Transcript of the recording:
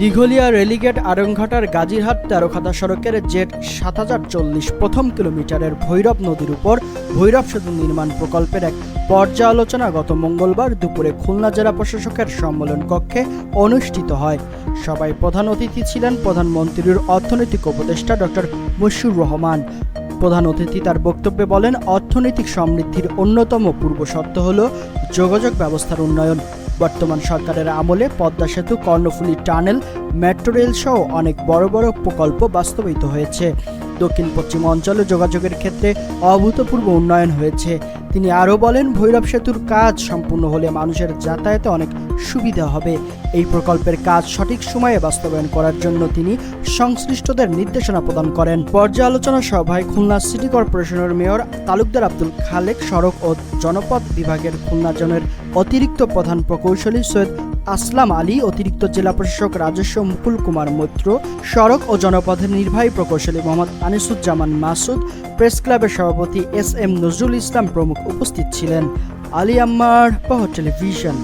Dighalia relegate আরংঘাটার গাজীরহাট তেরোখাতা সড়কের জেট সাত হাজার চল্লিশ প্রথম কিলোমিটারের ভৈরব নদীর উপর ভৈরব সেতু নির্মাণ প্রকল্পের এক পর্যালোচনা গত মঙ্গলবার দুপুরে খুলনা জেলা প্রশাসকের সম্মেলন কক্ষে অনুষ্ঠিত হয়। সবাই প্রধান অতিথি ছিলেন প্রধানমন্ত্রীর অর্থনৈতিক উপদেষ্টা ডক্টর মশিউর রহমান। প্রধান অতিথি তার বক্তব্যে বলেন, অর্থনৈতিক সমৃদ্ধির অন্যতম পূর্বশর্ত হল যোগাযোগ ব্যবস্থার উন্নয়ন। বর্তমান সরকারের আমলে পদ্মা সেতু, কর্ণফুলী টানেল, মেট্রো রেল সহ অনেক বড় বড় প্রকল্প বাস্তবায়িত হয়েছে। দক্ষিণ পশ্চিম অঞ্চলে যোগাযোগের ক্ষেত্রে অভূতপূর্ব উন্নয়ন হয়েছে। তিনি আরও বলেন, ভৈরব সেতুর কাজ সম্পূর্ণ হলে মানুষের যাতায়াতে অনেক সুবিধা হবে। এই প্রকল্পের কাজ সঠিক সময়ে বাস্তবায়ন করার জন্য তিনি সংশ্লিষ্টদের নির্দেশনা প্রদান করেন। পর্যালোচনা সভায় খুলনা সিটি কর্পোরেশনের মেয়র তালুকদার আব্দুল খালেক সড়ক ও জনপথ বিভাগের খুলনা জনের অতিরিক্ত প্রধান প্রকৌশলী সৈয়দ আসলাম আলী, অতিরিক্ত জেলা প্রশাসক রাজস্ব মুকুল কুমার মৈত্র, সড়ক ও জনপথের নির্বাহী প্রকৌশলী মোহাম্মদ আনিসুজ্জামান মাসুদ, প্রেস ক্লাবের সভাপতি এস এম নজরুল ইসলাম প্রমুখ উপস্থিত ছিলেন। আলী আম্মার, পাওয়ার টেলিভিশন।